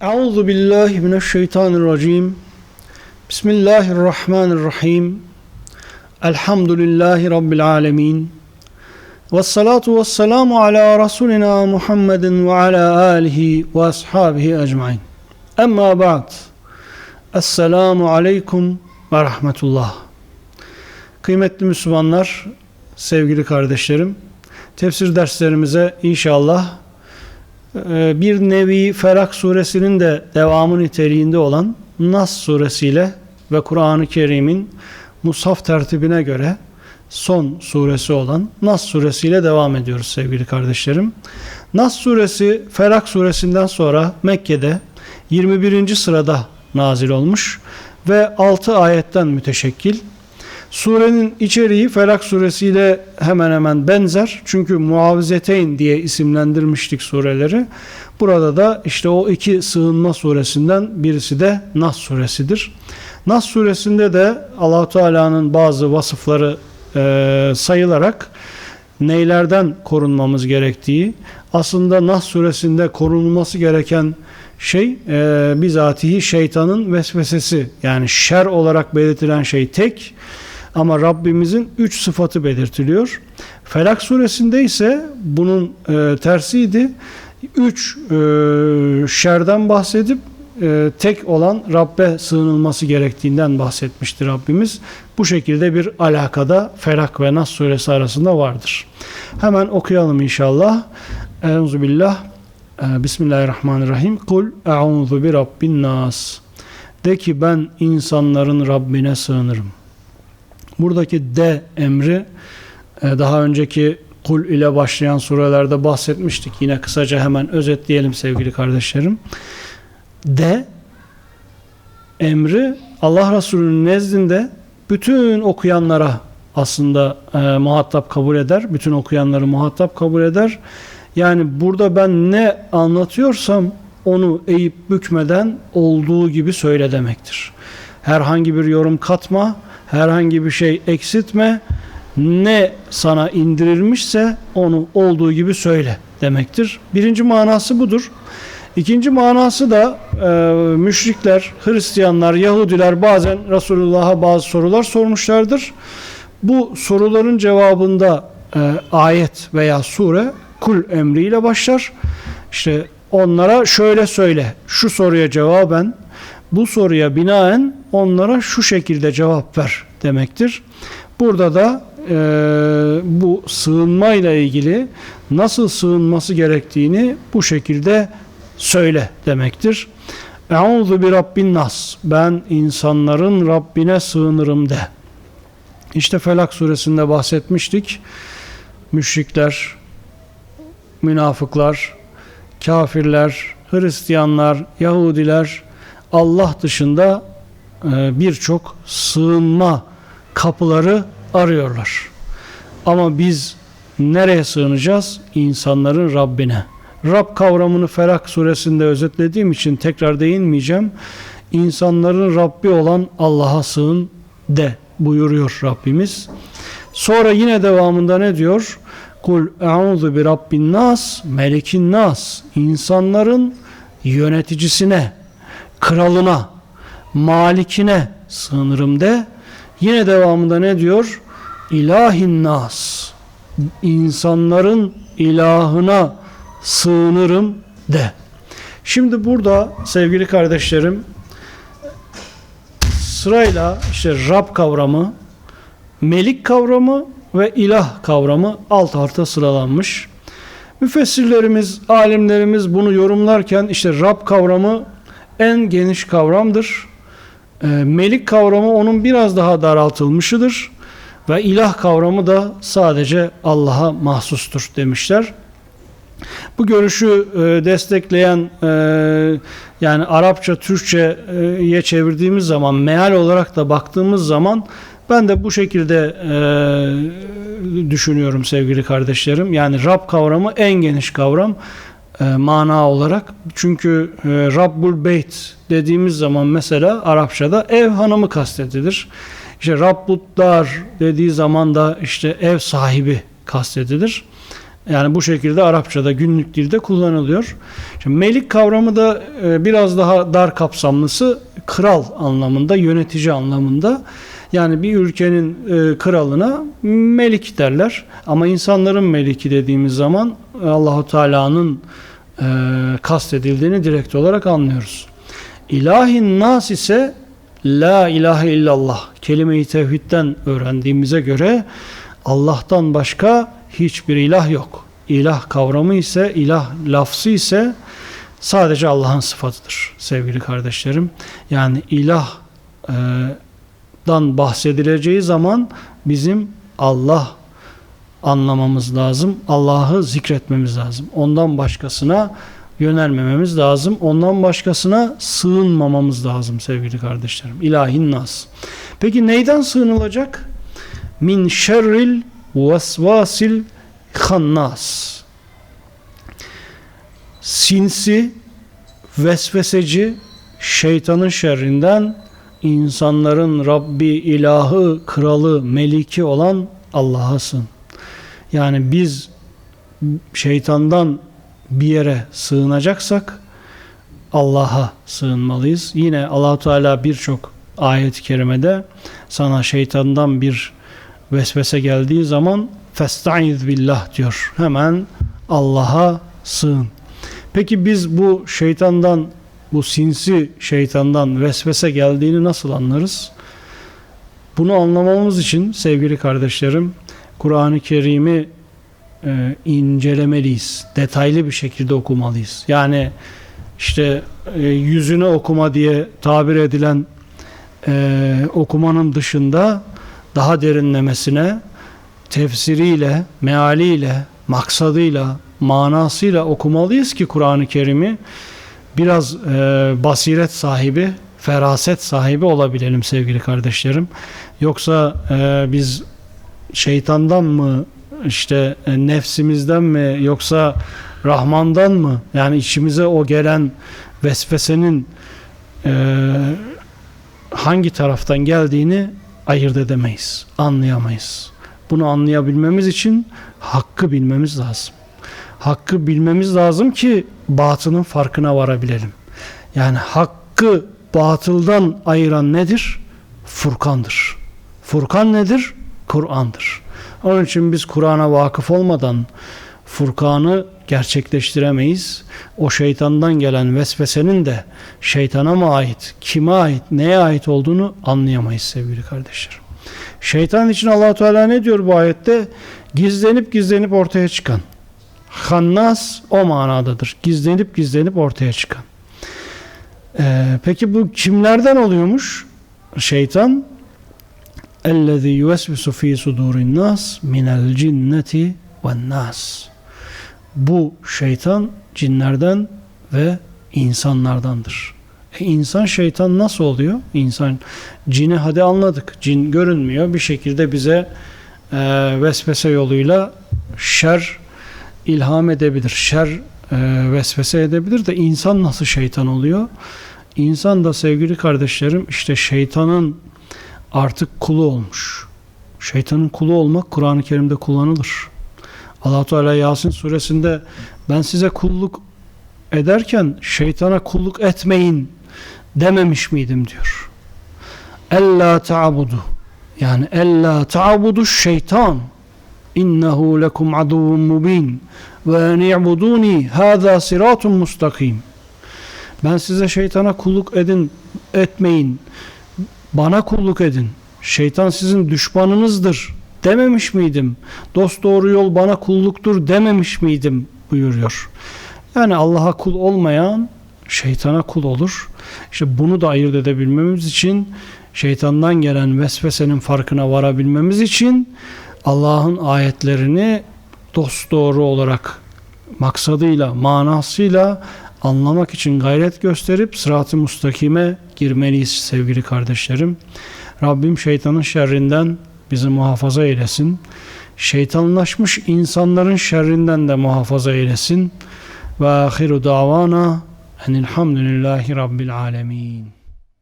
Euzu billahi mineşşeytanirracim. Bismillahirrahmanirrahim. Elhamdülillahi rabbil alamin. Ves salatu ves selamu ala rasulina Muhammedin ve ala alihi ve ashabihi ecmaîn. Emma ba'd. Esselamu aleyküm ve rahmetullah. Kıymetli Müslümanlar, sevgili kardeşlerim, tefsir derslerimize inşallah bir nevi Felak suresinin de devamı niteliğinde olan Nas suresiyle ve Kur'an-ı Kerim'in Mushaf tertibine göre son suresi olan Nas suresiyle devam ediyoruz sevgili kardeşlerim. Nas suresi Felak suresinden sonra Mekke'de 21. sırada nazil olmuş ve 6 ayetten müteşekkil. Surenin içeriği Felak suresiyle hemen hemen benzer. Çünkü Muavizeteyn diye isimlendirmiştik sureleri. Burada da işte o iki sığınma suresinden birisi de Nas suresidir. Nas suresinde de allah Teala'nın bazı vasıfları e, sayılarak neylerden korunmamız gerektiği, aslında Nas suresinde korunulması gereken şey e, bizatihi şeytanın vesvesesi yani şer olarak belirtilen şey tek ama Rabbimizin üç sıfatı belirtiliyor. Felak suresinde ise bunun e, tersiydi. Üç e, şerden bahsedip e, tek olan Rabbe sığınılması gerektiğinden bahsetmiştir Rabbimiz. Bu şekilde bir alakada Felak ve Nas suresi arasında vardır. Hemen okuyalım inşallah. Euzubillah. E, Bismillahirrahmanirrahim. Kul e'udhu bi rabbin nas. De ki ben insanların Rabbine sığınırım. Buradaki de emri e, daha önceki kul ile başlayan surelerde bahsetmiştik. Yine kısaca hemen özetleyelim sevgili kardeşlerim. De emri Allah Resulü'nün nezdinde bütün okuyanlara aslında e, muhatap kabul eder. Bütün okuyanları muhatap kabul eder. Yani burada ben ne anlatıyorsam onu eğip bükmeden olduğu gibi söyle demektir. Herhangi bir yorum katma, herhangi bir şey eksiltme, ne sana indirilmişse onu olduğu gibi söyle demektir. Birinci manası budur. İkinci manası da e, müşrikler, Hristiyanlar, Yahudiler bazen Resulullah'a bazı sorular sormuşlardır. Bu soruların cevabında e, ayet veya sure kul emriyle başlar. İşte onlara şöyle söyle, şu soruya cevaben, bu soruya binaen onlara şu şekilde cevap ver demektir. Burada da e, bu sığınma ile ilgili nasıl sığınması gerektiğini bu şekilde söyle demektir. Euzu bi rabbin nas. Ben insanların Rabbine sığınırım de. İşte Felak suresinde bahsetmiştik. Müşrikler, münafıklar, kafirler, Hristiyanlar, Yahudiler Allah dışında e, birçok sığınma kapıları arıyorlar. Ama biz nereye sığınacağız? İnsanların Rabbine. Rab kavramını Felak suresinde özetlediğim için tekrar değinmeyeceğim. İnsanların Rabbi olan Allah'a sığın de buyuruyor Rabbimiz. Sonra yine devamında ne diyor? Kul e'udhu bi rabbin nas, melikin nas. İnsanların yöneticisine, kralına, malikine sığınırım de. Yine devamında ne diyor? İlahin nas. İnsanların ilahına sığınırım de. Şimdi burada sevgili kardeşlerim sırayla işte Rab kavramı, Melik kavramı ve ilah kavramı alt alta sıralanmış. Müfessirlerimiz, alimlerimiz bunu yorumlarken işte Rab kavramı en geniş kavramdır. E, melik kavramı onun biraz daha daraltılmışıdır. Ve ilah kavramı da sadece Allah'a mahsustur demişler. Bu görüşü e, destekleyen e, yani Arapça Türkçe'ye çevirdiğimiz zaman meal olarak da baktığımız zaman ben de bu şekilde e, düşünüyorum sevgili kardeşlerim. Yani Rab kavramı en geniş kavram e, mana olarak. Çünkü e, Rabbul Beyt dediğimiz zaman mesela Arapçada ev hanımı kastedilir. İşte Rabbut Dar dediği zaman da işte ev sahibi kastedilir. Yani bu şekilde Arapçada günlük dilde kullanılıyor. Şimdi melik kavramı da e, biraz daha dar kapsamlısı kral anlamında, yönetici anlamında. Yani bir ülkenin e, kralına melik derler. Ama insanların meliki dediğimiz zaman Allahu Teala'nın e, kastedildiğini direkt olarak anlıyoruz. İlahin nas ise La ilahe illallah kelime-i tevhidden öğrendiğimize göre Allah'tan başka hiçbir ilah yok. İlah kavramı ise, ilah lafzı ise sadece Allah'ın sıfatıdır sevgili kardeşlerim. Yani ilah e, dan bahsedileceği zaman bizim Allah anlamamız lazım. Allah'ı zikretmemiz lazım. Ondan başkasına yönelmememiz lazım. Ondan başkasına sığınmamamız lazım sevgili kardeşlerim. İlahin nas. Peki neyden sığınılacak? Min şerril vesvasil hannas. Sinsi, vesveseci, şeytanın şerrinden insanların Rabbi, ilahı, kralı, meliki olan Allah'a sığın. Yani biz şeytandan bir yere sığınacaksak Allah'a sığınmalıyız. Yine allah Teala birçok ayet-i kerimede sana şeytandan bir vesvese geldiği zaman festaiz billah diyor. Hemen Allah'a sığın. Peki biz bu şeytandan bu sinsi şeytandan vesvese geldiğini nasıl anlarız? Bunu anlamamız için sevgili kardeşlerim Kur'an-ı Kerim'i e, incelemeliyiz. Detaylı bir şekilde okumalıyız. Yani işte e, yüzüne okuma diye tabir edilen e, okumanın dışında daha derinlemesine tefsiriyle, mealiyle, maksadıyla, manasıyla okumalıyız ki Kur'an-ı Kerim'i biraz e, basiret sahibi, feraset sahibi olabilelim sevgili kardeşlerim. Yoksa e, biz şeytandan mı işte e, nefsimizden mi yoksa Rahman'dan mı yani içimize o gelen vesvesenin e, hangi taraftan geldiğini ayırt edemeyiz, anlayamayız. Bunu anlayabilmemiz için hakkı bilmemiz lazım. Hakkı bilmemiz lazım ki batının farkına varabilelim. Yani hakkı batıldan ayıran nedir? Furkandır. Furkan nedir? Kur'an'dır. Onun için biz Kur'an'a vakıf olmadan Furkan'ı gerçekleştiremeyiz. O şeytandan gelen vesvesenin de şeytana mı ait, kime ait, neye ait olduğunu anlayamayız sevgili kardeşlerim. Şeytan için allah Teala ne diyor bu ayette? Gizlenip gizlenip ortaya çıkan. Hannas o manadadır. Gizlenip gizlenip ortaya çıkan. Ee, peki bu kimlerden oluyormuş? Şeytan اَلَّذِي يُوَسْوِسُ ف۪ي صُدُورِ النَّاسِ مِنَ الْجِنَّةِ وَالنَّاسِ Bu şeytan cinlerden ve insanlardandır. E insan şeytan nasıl oluyor? İnsan cini hadi anladık. Cin görünmüyor. Bir şekilde bize e, vesvese yoluyla şer ilham edebilir. Şer e, vesvese edebilir de insan nasıl şeytan oluyor? İnsan da sevgili kardeşlerim işte şeytanın artık kulu olmuş. Şeytanın kulu olmak Kur'an-ı Kerim'de kullanılır. allah Teala Yasin suresinde ben size kulluk ederken şeytana kulluk etmeyin dememiş miydim diyor. Ella ta'budu yani ella ta'budu şeytan innehu lekum aduvun mubin ve en i'buduni hâzâ siratun mustakim ben size şeytana kulluk edin etmeyin bana kulluk edin. Şeytan sizin düşmanınızdır dememiş miydim? Dost doğru yol bana kulluktur dememiş miydim? buyuruyor. Yani Allah'a kul olmayan şeytana kul olur. İşte bunu da ayırt edebilmemiz için şeytandan gelen vesvesenin farkına varabilmemiz için Allah'ın ayetlerini dost doğru olarak maksadıyla, manasıyla anlamak için gayret gösterip sırat-ı mustakime girmeliyiz sevgili kardeşlerim. Rabbim şeytanın şerrinden bizi muhafaza eylesin. Şeytanlaşmış insanların şerrinden de muhafaza eylesin. Ve ahiru davana enilhamdülillahi rabbil alemin.